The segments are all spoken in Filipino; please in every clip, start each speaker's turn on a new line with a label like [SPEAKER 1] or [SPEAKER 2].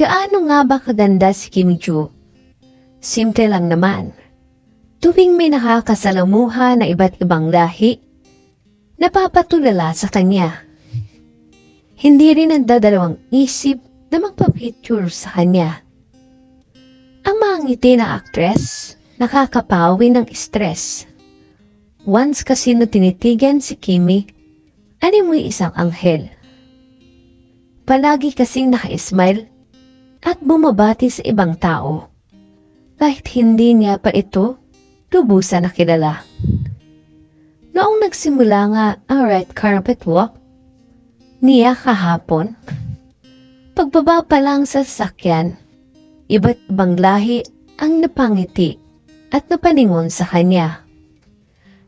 [SPEAKER 1] Gaano nga ba kaganda si Kim Joo? Simple lang naman. Tuwing may nakakasalamuha na iba't ibang lahi, napapatulala sa kanya. Hindi rin nagdadalawang isip na magpapicture sa kanya. Ang mga ngiti na aktres, nakakapawi ng stress. Once kasi na tinitigan si Kimi, animoy isang anghel. Palagi kasing naka-smile at bumabati sa ibang tao. Kahit hindi niya pa ito lubusan na kilala. Noong nagsimula nga ang red carpet walk, niya kahapon, pagbaba pa lang sa sasakyan, iba't ibang lahi ang napangiti at napaningon sa kanya.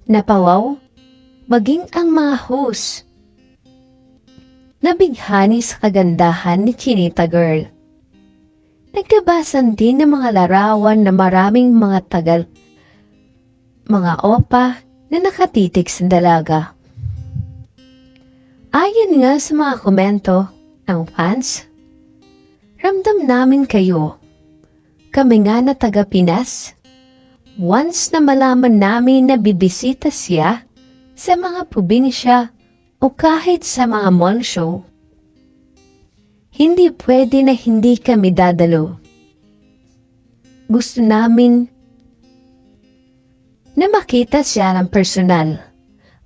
[SPEAKER 1] Napawaw, maging ang mga host. Nabighani sa kagandahan ni Chinita Girl. Nagkabasan din ng mga larawan na maraming mga tagal, mga opa na nakatitig sa dalaga. Ayon nga sa mga komento ng fans, ramdam namin kayo. Kami nga na taga Pinas. Once na malaman namin na bibisita siya sa mga probinsya o kahit sa mga mall show, hindi pwede na hindi kami dadalo. Gusto namin na makita siya ng personal,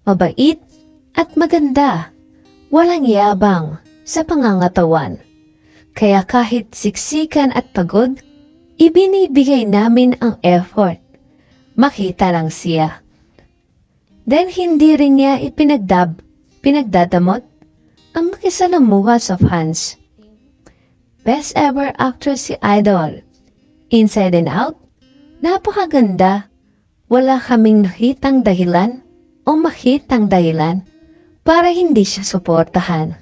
[SPEAKER 1] mabait at maganda, walang yabang sa pangangatawan. Kaya kahit siksikan at pagod, ibinibigay namin ang effort. Makita lang siya. Dahil hindi rin niya ipinagdab, pinagdadamot ang makisalamuha sa fans. Best ever actress si Idol. Inside and out, napakaganda. Wala kaming nakitang dahilan o makitang dahilan para hindi siya suportahan.